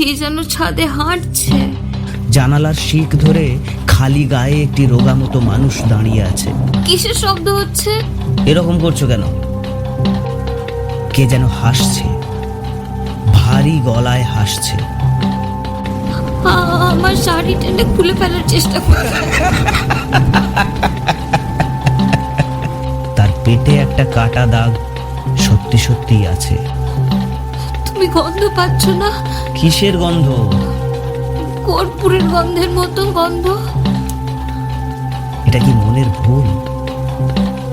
কে যেন ছাদে হাঁটছে? জানালার শিক ধরে খালি গায়ে একটি রোগা মতো মানুষ দাঁড়িয়ে আছে। কিসের শব্দ হচ্ছে? এরকম করছ কেন? কে যেন হাসছে। ভারী গলায় হাসছে। আমার শাড়ি টেনে খুলে ফেলার চেষ্টা করছে। তার পেটে একটা কাটা দাগ সত্যি সত্যিই আছে। তুমি গন্ধ পাচ্ছ না? কিসের গন্ধ? কর্পূরের গন্ধের মতো গন্ধ। এটা কি মনের ভুল?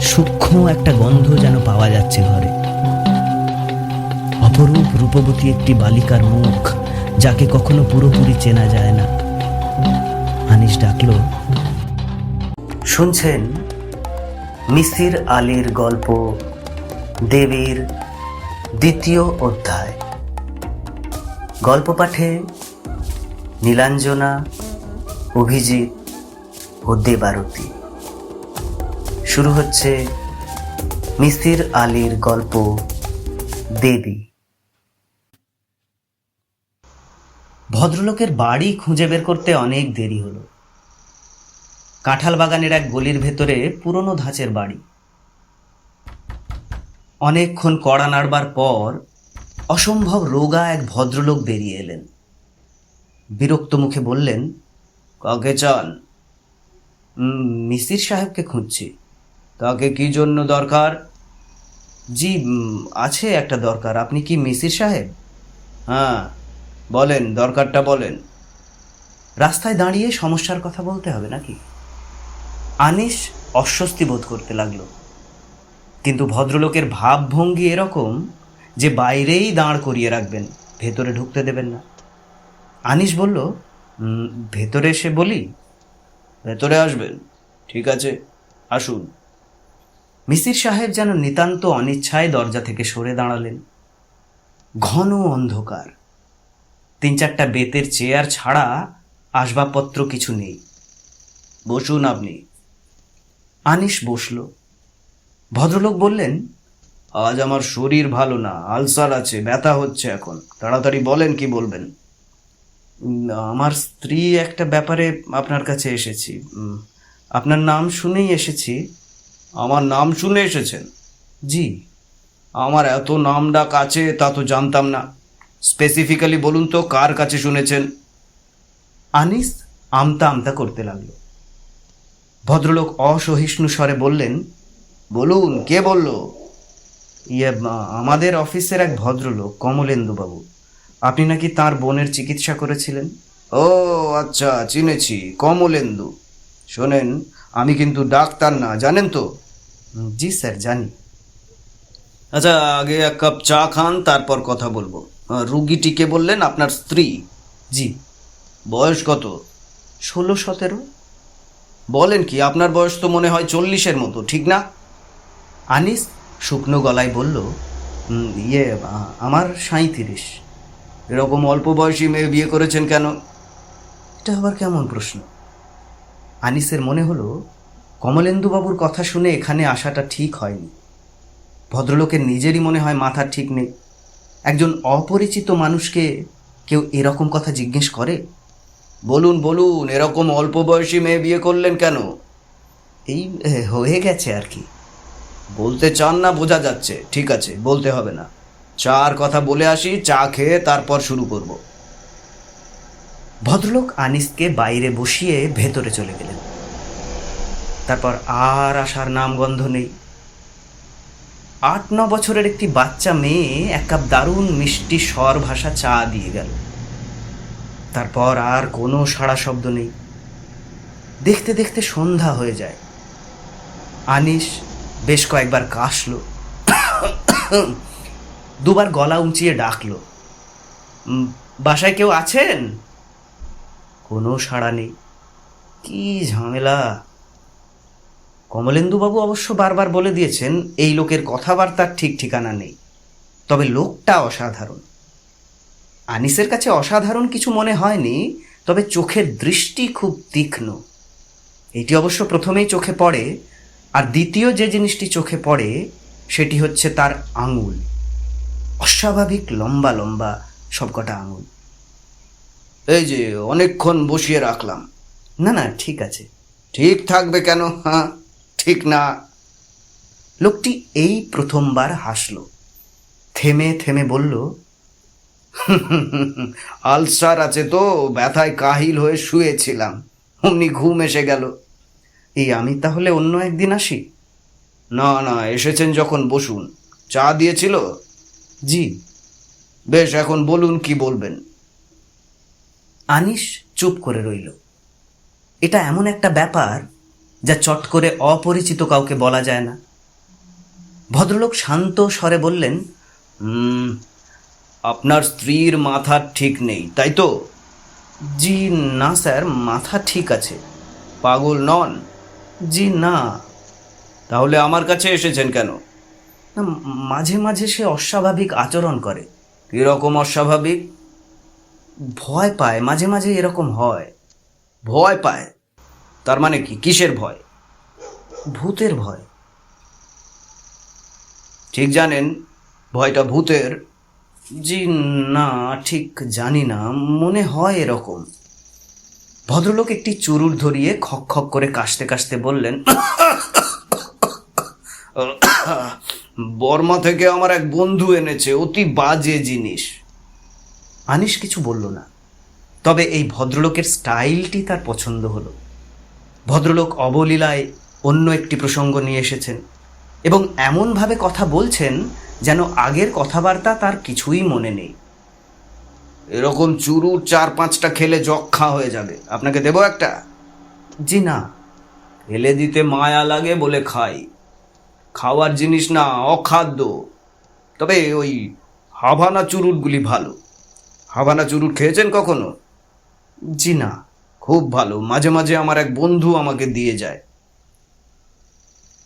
সূক্ষ্ম একটা গন্ধ যেন পাওয়া যাচ্ছে ঘরে। অপরূপ রূপবতী একটি বালিকার মুখ যাকে কখনো পুরোপুরি চেনা যায় না। আনিস ডাকলো শুনছেন? মিসির আলীর গল্প দেবীর দ্বিতীয় অধ্যায়। গল্প পাঠে নীলাঞ্জনা, অভিজিৎ ও দেবারতী। শুরু হচ্ছে মিসির আলীর গল্প দেবী। ভদ্রলোকের বাড়ি খুঁজে বের করতে অনেক দেরি হলো। কাঁঠাল বাগানের এক গলির ভেতরে পুরনো ধাঁচের বাড়ি। অনেকক্ষণ কড়া নাড়বার পর অসম্ভব রোগা এক ভদ্রলোক বেরিয়ে এলেন। বিরক্ত মুখে বললেন, কাকে চান? মিসির সাহেবকে খুঁজছি। তাকে কি জন্য দরকার? জি আছে একটা দরকার। আপনি কি মিসির সাহেব? হ্যাঁ বলেন, দরকারটা বলেন। রাস্তায় দাঁড়িয়ে সমস্যার কথা বলতে হবে নাকি? আনিস অস্বস্তি বোধ করতে লাগল। কিন্তু ভদ্রলোকের ভাবভঙ্গি এরকম যে বাইরেই দাঁড় করিয়ে রাখবেন, ভেতরে ঢুকতে দেবেন না। আনিস বলল ভেতরে এসে বলি? ভেতরে আসবেন। ঠিক আছে, আসুন। মিসির সাহেব যেন নিতান্ত অনিচ্ছায় দরজা থেকে সরে দাঁড়ালেন। ঘন অন্ধকার। তিন চারটা বেতের চেয়ার ছাড়া আসবাবপত্র কিছু নেই। বসুন আপনি। আনিস বসল। ভদ্রলোক বললেন আজ আমার শরীর ভালো না, আলসার আছে, ব্যথা হচ্ছে এখন। তাড়াতাড়ি বলেন কি বলবেন? আমার স্ত্রী একটা ব্যাপারে আপনার কাছে এসেছি। আপনার নাম শুনেই এসেছি। আমার নাম শুনে এসেছেন? জি। আমার এত নাম ডাক আছে, তা তো জানতাম না। স্পেসিফিক্যালি বলুন তো, কার কাছে শুনেছেন? আনিস আমতা আমতা করতে লাগল। ভদ্রলোক অসহিষ্ণু স্বরে বললেন, বলুন, কে বলল? ইয়ে আমাদের অফিসের এক ভদ্রলোক কমলেন্দুবাবু। আপনি নাকি তার বোনের চিকিৎসা করেছিলেন? ও আচ্ছা চিনেছি কমলেন্দু। শোনেন আমি কিন্তু ডাক্তার না জানেন তো? জি স্যার জানি। আচ্ছা আগে এক কাপ চা খান তারপর কথা বলব। রুগীটিকে বললেন আপনার স্ত্রী। জি। বয়স কত? ষোলো সতেরো। বলেন কি আপনার বয়স তো মনে হয় চল্লিশের মতো ঠিক না? আনিস? শুকনো গলায় বলল ইয়ে আমার সাঁইত্রিশ। এরকম অল্প বয়সী মেয়ে বিয়ে করেছেন কেন? এটা আবার কেমন প্রশ্ন? আনিসের মনে হলো, কমলেন্দুবাবুর কথা শুনে এখানে আসাটা ঠিক হয়নি। ভদ্রলোকের নিজেরই মনে হয় মাথা ঠিক নেই। একজন অপরিচিত মানুষকে কেউ এরকম কথা জিজ্ঞেস করে? বলুন বলুন, এরকম অল্প বয়সী মেয়ে বিয়ে করলেন কেন? এই হয়ে গেছে আর কি। বলতে চান না, বোঝা যাচ্ছে। ঠিক আছে, বলতে হবে না। চার কথা বলে আসি, চা খেয়ে তারপর শুরু করব। ভদ্রলোক আনিসকে বাইরে বসিয়ে ভেতরে চলে গেলেন। তারপর আর আসার নামগন্ধ নেই। আট, ন বছরের একটি বাচ্চা মেয়ে এক কাপ দারুণ মিষ্টি স্বর ভাষা চা দিয়ে গেল। তারপর আর কোনো সাড়া শব্দ নেই। দেখতে দেখতে সন্ধ্যা হয়ে যায়। আনিস বেশ কয়েকবার কাশলো। দুবার গলা উঁচিয়ে ডাকলো। বাসায় কেউ আছেন? কোনো সাড়া নেই। কি ঝামেলা? কমলেন্দুবাবু অবশ্য বারবার বলে দিয়েছেন, এই লোকের কথাবার্তার ঠিক ঠিকানা নেই। তবে লোকটা অসাধারণ। আনিসের কাছে অসাধারণ কিছু মনে হয়নি, তবে চোখের দৃষ্টি খুব তীক্ষ্ণ। এটি অবশ্য প্রথমেই চোখে পড়ে আর দ্বিতীয় যে জিনিসটি চোখে পড়ে, সেটি হচ্ছে তার আঙুল। অস্বাভাবিক লম্বা লম্বা সবকটা আঙুল। এই যে, অনেকক্ষণ বসিয়ে রাখলাম। না না, ঠিক আছে। ঠিক থাকবে কেন? হ্যাঁ ঠিক না। লোকটি এই প্রথমবার হাসল। থেমে থেমে বলল, আলসার আছে তো, ব্যথায় কাহিল হয়ে শুয়েছিলাম। অমনি ঘুম এসে গেল। এই আমি তাহলে অন্য একদিন আসি? না না, এসেছেন যখন বসুন। চা দিয়েছিল? জি। বেশ, এখন বলুন কি বলবেন? আনিস চুপ করে রইল। এটা এমন একটা ব্যাপার যা চট করে অপরিচিত কাউকে বলা যায় না। ভদ্রলোক শান্ত স্বরে বললেন আপনার স্ত্রীর মাথা ঠিক নেই, তাই তো? জি, না স্যার, মাথা ঠিক আছে। পাগল নন। জি না। তাহলে আমার কাছে এসেছেন কেন? না, মাঝে মাঝে সে অস্বাভাবিক আচরণ করে। কীরকম অস্বাভাবিক? ভয় পায় মাঝে মাঝে এরকম হয়। ভয় পায়? তার মানে কি? কিসের ভয়? ভূতের ভয়। ঠিক জানেন ভয়টা ভূতের। জি না ঠিক জানি না। মনে হয় এরকম। ভদ্রলোক একটি চুরুট ধরিয়ে খক খক করে কাশতে কাশতে বললেন, বর্মা থেকে আমার এক বন্ধু এনেছে, অতি বাজে জিনিস। আনিস কিছু বলল না। তবে এই ভদ্রলোকের স্টাইলটি তার পছন্দ হলো। ভদ্রলোক অবলীলায় অন্য একটি প্রসঙ্গ নিয়ে এসেছেন এবং এমনভাবে কথা বলছেন যেন আগের কথাবার্তা তার কিছুই মনে নেই। এরকম চুরুট চার পাঁচটা খেলে যক্ষা হয়ে যাবে। আপনাকে দেবো একটা? জি না। ফেলে দিতে মায়া লাগে বলে খাই। খাওয়ার জিনিস না অখাদ্য। তবে ওই হাভানা চুরুটগুলি ভালো। হাভানা চুরুট খেয়েছেন কখনো? জি না। খুব ভালো। মাঝে মাঝে আমার এক বন্ধু আমাকে দিয়ে যায়।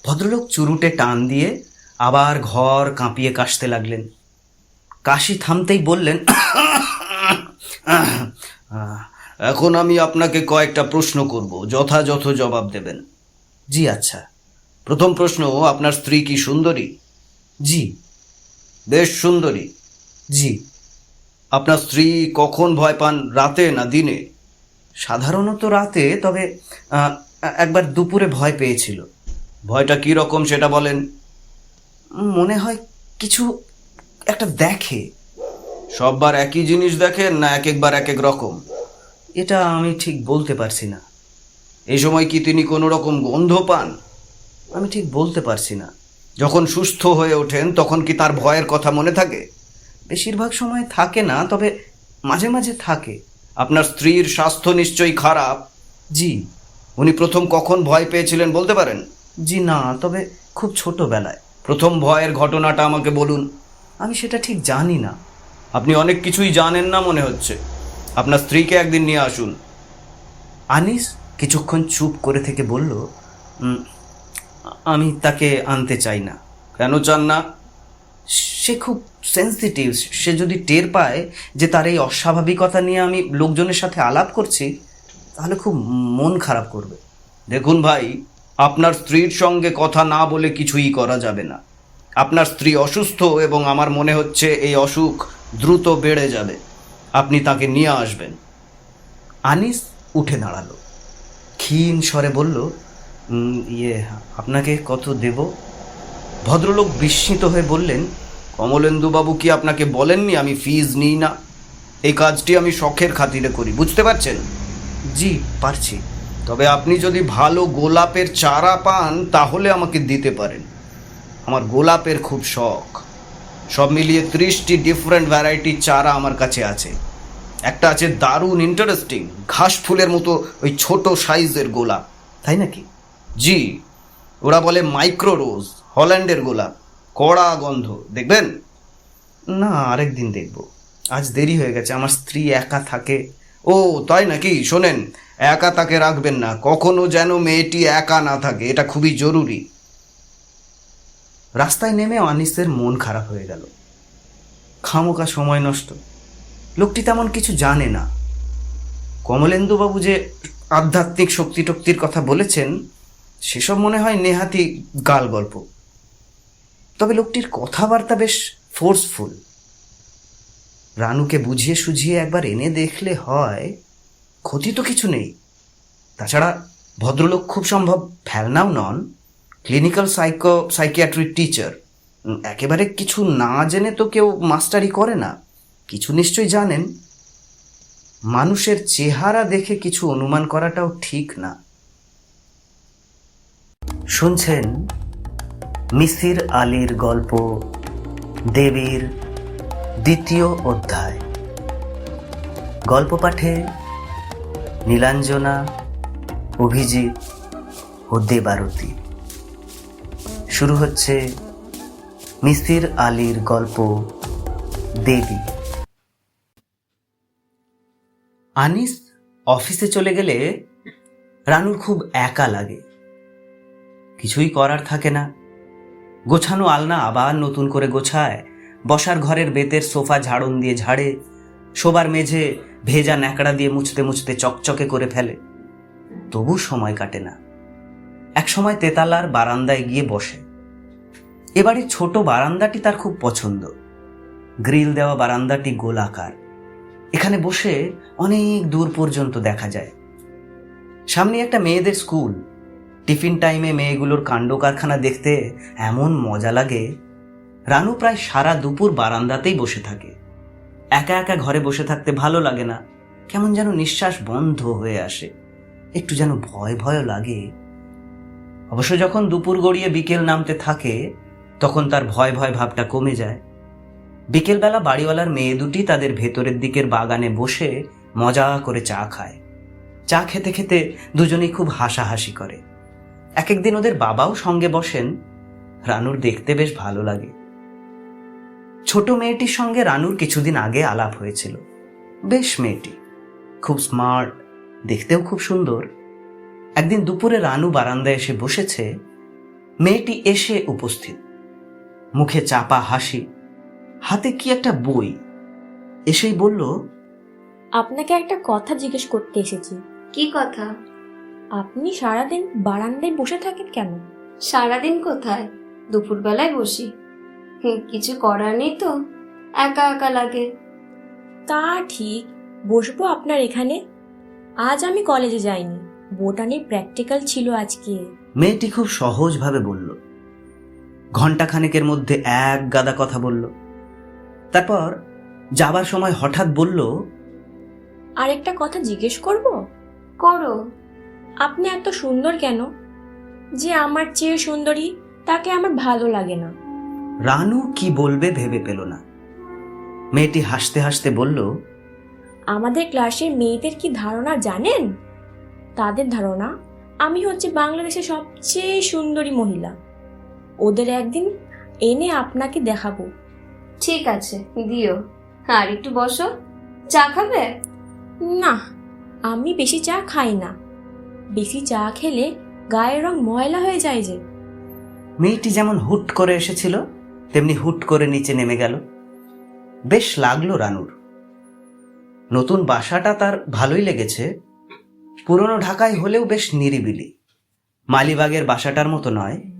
ভদ্রলোক চুরুটে টান দিয়ে আবার ঘর কাঁপিয়ে কাশতে লাগলেন। কাশি থামতেই বললেন এখন আমি আপনাকে কয়েকটা প্রশ্ন করব। যথাযথ জবাব দেবেন। জি আচ্ছা। প্রথম প্রশ্ন আপনার স্ত্রী কি সুন্দরী? জি। বেশ সুন্দরী। জি। আপনার স্ত্রী কখন ভয় পান রাতে না দিনে? সাধারণত রাতে তবে একবার দুপুরে ভয় পেয়েছিল। ভয়টা কী রকম সেটা বলেন। মনে হয় কিছু একটা দেখে। সববার একই জিনিস দেখেন না এক একবার এক এক রকম? এটা আমি ঠিক বলতে পারছি না। এই সময় কি তিনি কোনো রকম গন্ধ পান? আমি ঠিক বলতে পারছি না। যখন সুস্থ হয়ে ওঠেন তখন কি তার ভয়ের কথা মনে থাকে? বেশিরভাগ সময় থাকে না তবে মাঝে মাঝে থাকে। আপনার স্ত্রীর স্বাস্থ্য নিশ্চয়ই খারাপ। জি। উনি প্রথম কখন ভয় পেয়েছিলেন বলতে পারেন? জি না তবে খুব ছোটবেলায়। প্রথম ভয়ের ঘটনাটা আমাকে বলুন। আমি সেটা ঠিক জানি না। আপনি অনেক কিছুই জানেন না মনে হচ্ছে। আপনার স্ত্রীকে একদিন নিয়ে আসুন। আনিস কিছুক্ষণ চুপ করে থেকে বলল আমি তাকে আনতে চাই না। কেন চান না? সে খুব সেন্সিটিভ সে যদি টের পায় যে তার এই অস্বাভাবিকতা নিয়ে আমি লোকজনের সাথে আলাপ করছি তাহলে খুব মন খারাপ করবে। দেখুন ভাই আপনার স্ত্রীর সঙ্গে কথা না বলে কিছুই করা যাবে না। আপনার স্ত্রী অসুস্থ এবং আমার মনে হচ্ছে এই অসুখ দ্রুত বেড়ে যাবে। আপনি তাকে নিয়ে আসবেন। আনিস উঠে দাঁড়াল। ক্ষীণ স্বরে বলল ইয়ে আপনাকে কত দেব? ভদ্রলোক বিস্মিত হয়ে বললেন, কমলেন্দুবাবু কি আপনাকে বলেননি আমি ফিজ নিই না? এই কাজটি আমি শখের খাতিরে করি, বুঝতে পারছেন? জি, পারছি। তবে আপনি যদি ভালো গোলাপের চারা পান, তাহলে আমাকে দিতে পারেন। আমার গোলাপের খুব শখ। সব মিলিয়ে ত্রিশটি ডিফারেন্ট ভ্যারাইটির চারা আমার কাছে আছে। একটা আছে দারুণ ইন্টারেস্টিং ঘাস ফুলের মতো ওই ছোট সাইজের গোলাপ। তাই নাকি? জি, ওরা বলে মাইক্রো রোজ হল্যান্ডের গোলাপ, কড়া গন্ধ, দেখবেন? না আরেক দিন দেখব। আজ দেরি হয়ে গেছে, আমার স্ত্রী একা থাকে। ও, তাই নাকি? শোনেন, একা তাকে রাখবেন না, কখনো যেন মেয়েটি একা না থাকে, এটা খুবই জরুরি। রাস্তায় নেমে আনিসের মন খারাপ হয়ে গেল। খামোকা সময় নষ্ট। লোকটি তেমন কিছু জানে না। কমলেন্দুবাবু যে আধ্যাত্মিক শক্তি টক্তির কথা বলেছেন, সেসব মনে হয় নেহাতি গাল গল্প। তবে লোকটির কথাবার্তা বেশ ফোর্সফুল রানুকে বুঝিয়ে সুঝিয়ে একবার এনে দেখলে হয়, ক্ষতি তো কিছু নেই। তাছাড়া ভদ্রলোক খুব সম্ভব ফেলনাও নন। ক্লিনিক্যাল সাইকো সাইকিয়াট্রিক টিচার একেবারে কিছু না জেনে তো কেউ মাস্টারি করে না। কিছু নিশ্চয়ই জানেন। মানুষের চেহারা দেখে কিছু অনুমান করাটাও ঠিক না। শুনছেন মিসির আলীর গল্প, দেবীর দ্বিতীয় অধ্যায়। গল্প পাঠে নীলাঞ্জনা, অভিজিৎ ও দেবারতী। শুরু হচ্ছে মিসির আলীর গল্প দেবী। আনিস অফিসে চলে গেলে রানুর খুব একা লাগে। কিছুই করার থাকে না। গোছানো আলনা আবার নতুন করে গোছায়, বসার ঘরের বেতের সোফা ঝাড়ন দিয়ে ঝাড়ে, শোবার মেঝে ভেজা ন্যাকড়া দিয়ে মুছতে মুছতে চকচকে করে ফেলে। তবু সময় কাটে না। এক সময় তেতালার বারান্দায় গিয়ে বসে। এবারে ছোট বারান্দাটি তার খুব পছন্দ। গ্রিল দেওয়া বারান্দাটি গোলাকার। এখানে বসে অনেক দূর পর্যন্ত দেখা যায়। সামনে একটা মেয়েদের স্কুল। টিফিন টাইমে মেয়েগুলোর কাণ্ড কারখানা দেখতে এমন মজা লাগে। রানু প্রায় সারা দুপুর বারান্দাতেই বসে থাকে। একা একা ঘরে বসে থাকতে ভালো লাগে না। কেমন যেন নিঃশ্বাস বন্ধ হয়ে আসে। একটু যেন ভয় ভয় লাগে। অবশ্য যখন দুপুর গড়িয়ে বিকেল নামতে থাকে তখন তার ভয় ভয় ভাবটা কমে যায়। বিকেলবেলা বাড়িওয়ালার মেয়ে দুটি তাদের ভেতরের দিকের বাগানে বসে মজা করে চা খায়। চা খেতে খেতে দুজনেই খুব হাসাহাসি করে। এক একদিন ওদের বাবাও সঙ্গে বসেন। রানুর দেখতে বেশ ভালো লাগে। ছোট মেয়েটির সঙ্গে রানুর কিছুদিন আগে আলাপ হয়েছিল। বেশ মেয়েটি। খুব স্মার্ট, দেখতেও খুব সুন্দর। একদিন দুপুরে রানু বারান্দায় এসে বসেছে। মেয়েটি এসে উপস্থিত। মুখে চাপা হাসি। হাতে কি একটা বই? এসেই বলল আপনাকে একটা কথা জিজ্ঞেস করতে এসেছি। কি কথা? আপনি সারাদিন বারান্দায় বসে থাকেন কেন? সারাদিন কোথায়? দুপুরবেলায় বসি। হুম, কিছু করার নেই তো। একা একা লাগে। তা ঠিক বসবো আপনার এখানে। আজ আমি কলেজে যাইনি। বোটানির প্র্যাকটিক্যাল ছিল আজকে। মেয়েটি খুব সহজভাবে বলল ঘণ্টা খানেকের মধ্যে এক গাদা কথা বলল। তারপর যাবার সময় হঠাৎ বলল আর একটা কথা জিজ্ঞেস করব? করো। আপনি এত সুন্দর কেন? যে আমার চেয়ে সুন্দরী তাকে আমার ভালো লাগে না। রানু কি বলবে ভেবে পেল না। মেয়েটি হাসতে হাসতে বলল আমাদের ক্লাসের মেয়েদের কি ধারণা জানেন? তাদের ধারণা আমি হচ্ছে বাংলাদেশের সবচেয়ে সুন্দরী মহিলা। ওদের একদিন এনে আপনাকে দেখাবো। ঠিক আছে দিও। আর একটু বসো। চা খাবে? না আমি বেশি চা খাই না। বেশি চা খেলে গায়ের রং ময়লা হয়ে যায় যে। মেয়েটি যেমন হুট করে এসেছিল তেমনি হুট করে নিচে নেমে গেল। বেশ লাগল রানুর। নতুন বাসাটা তার ভালোই লেগেছে। পুরনো ঢাকায় হলেও বেশ নিরিবিলি। মালিবাগের বাসাটার মতো নয়।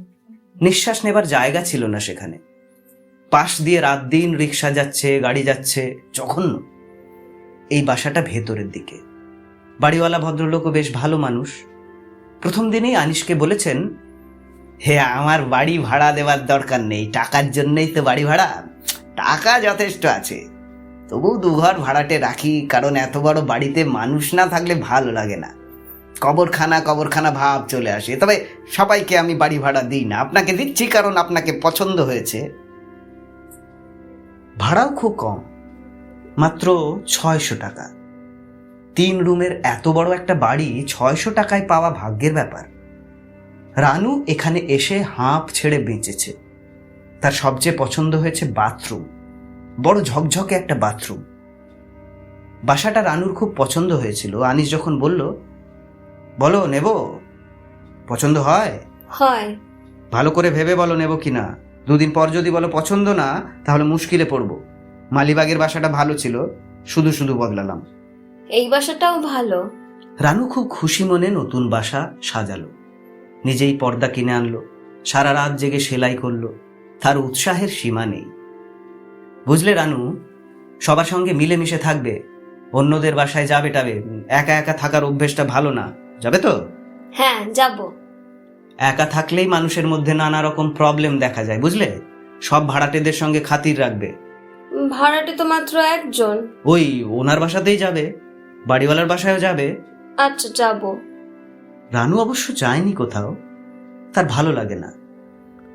নিঃশ্বাস নেবার জায়গা ছিল না সেখানে। পাশ দিয়ে রাত দিন রিক্সা যাচ্ছে, গাড়ি যাচ্ছে, জঘন্য। এই বাসাটা ভেতরের দিকে। বাড়িওয়ালা ভদ্রলোকও বেশ ভালো মানুষ। প্রথম দিনেই আনিসকে বলেছেন, হে, আমার বাড়ি ভাড়া দেওয়ার দরকার নেই। টাকার জন্যই তো বাড়ি ভাড়া। টাকা যথেষ্ট আছে। তবু দুঘর ভাড়াটে রাখি, কারণ এত বড় বাড়িতে মানুষ না থাকলে ভালো লাগে না। কবরখানা কবরখানা ভাব চলে আসে। তবে সবাইকে আমি বাড়ি ভাড়া দিই না। আপনাকে দিচ্ছি কারণ আপনাকে পছন্দ হয়েছে। ভাড়াও খুব কম। মাত্র ছয়শো টাকা। তিন রুমের এত বড় একটা বাড়ি ছয়শো টাকায় পাওয়া ভাগ্যের ব্যাপার। রানু এখানে এসে হাঁপ ছেড়ে বেঁচেছে। তার সবচেয়ে পছন্দ হয়েছে বাথরুম। বড় ঝকঝকে একটা বাথরুম। বাসাটা রানুর খুব পছন্দ হয়েছিল। আনিস যখন বলল বলো নেব? পছন্দ হয়? হয়। ভালো করে ভেবে বলো নেব কি না দুদিন পর যদি বলো পছন্দ না তাহলে মুশকিলে পড়ব। মালিবাগের বাসাটা ভালো ছিল শুধু শুধু বদলালাম। এই বাসাটাও ভালো। রানু খুব খুশি মনে নতুন বাসা সাজালো। নিজেই পর্দা কিনে আনলো সারা রাত জেগে সেলাই করল তার উৎসাহের সীমা নেই। বুঝলে রানু সবার সঙ্গে মিলেমিশে থাকবে অন্যদের বাসায় যাবে টাবে একা একা থাকার অভ্যেসটা ভালো না। যাবে তো? হ্যাঁ যাব। একা থাকলেই মানুষের মধ্যে নানা রকম প্রবলেম দেখা যায় বুঝলে? সব ভাড়াটেদের সঙ্গে খাতির রাখবে। ভাড়াটে তো মাত্র একজন। ওই ওনার বাসাতেই যাবে। বাড়িওয়ালার বাসায়ও যাবে। আচ্ছা যাব। রানু অবশ্য যায়নি কোথাও। তার ভালো লাগে না।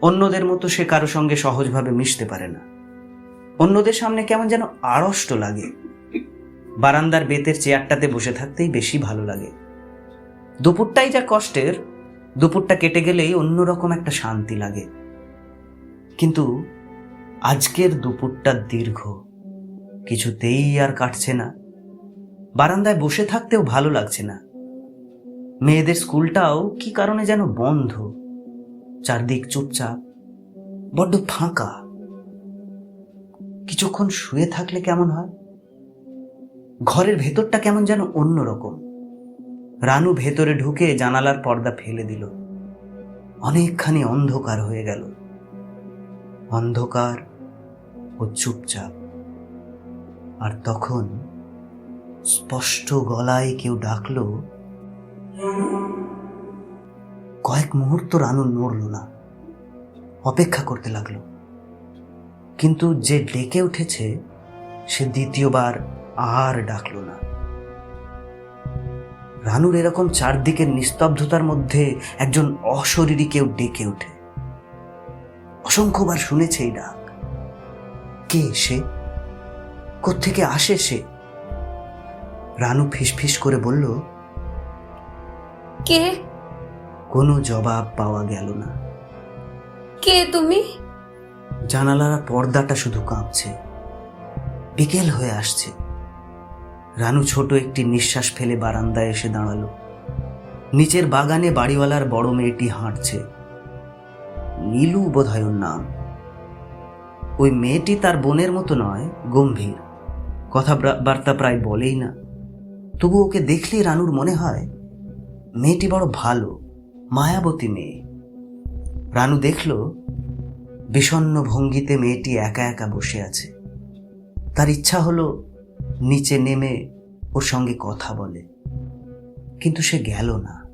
অন্যদের মতো সে কারও সঙ্গে সহজভাবে মিশতে পারে না। অন্যদের সামনে কেমন যেন আড়ষ্ট লাগে। বারান্দার বেতের চেয়ারটাতে বসে থাকতেই বেশি ভালো লাগে। দুপুরটাই যা কষ্টের, দুপুরটা কেটে গেলেই অন্যরকম একটা শান্তি লাগে। কিন্তু আজকের দুপুরটা দীর্ঘ, কিছুতেই আর কাটছে না। বারান্দায় বসে থাকতেও ভালো লাগছে না। মেয়েদের স্কুলটাও কি কারণে যেন বন্ধ, চারদিক চুপচাপ, বড্ড ফাঁকা। কিছুক্ষণ শুয়ে থাকলে কেমন হয়? ঘরের ভেতরটা কেমন যেন অন্যরকম। রানু ভেতরে ঢুকে জানালার পর্দা ফেলে দিল। অনেকখানি অন্ধকার হয়ে গেল। অন্ধকার ও চুপচাপ। আর তখন স্পষ্ট গলায় কেউ ডাকল, কয়েক মুহূর্ত রানু নড়ল না, অপেক্ষা করতে লাগল। কিন্তু যে ডেকে উঠেছে, সে দ্বিতীয়বার আর ডাকলো না। রানুর এরকম চারদিকের নিস্তব্ধতার মধ্যে একজন অশরীরী কেউ ডেকে ওঠে। অসংখ্যবার শুনেছে এই ডাক। কে সে? কোত্থেকে আসে সে? রানু ফিসফিস করে বলল কে? কোনো জবাব পাওয়া গেল না। কে তুমি? জানালার পর্দাটা শুধু কাঁপছে। বিকেল হয়ে আসছে। রানু ছোট একটি নিঃশ্বাস ফেলে বারান্দায় এসে দাঁড়াল। নিচের বাগানে বাড়িওয়ালার বড় মেয়েটি হাঁটছে। নীলু বোধহয় নাম। ওই মেয়েটি তার বোনের মতো নয়, গম্ভীর। কথাবার্তা প্রায় বলেই না। তবু ওকে দেখলেই রানুর মনে হয়, মেয়েটি বড় ভালো, মায়াবতী মেয়ে। রানু দেখল বিষণ্ণ ভঙ্গিতে মেয়েটি একা একা বসে আছে। তার ইচ্ছা হলো নিচে নেমে ওর সঙ্গে কথা বলে। কিন্তু সে গেল না।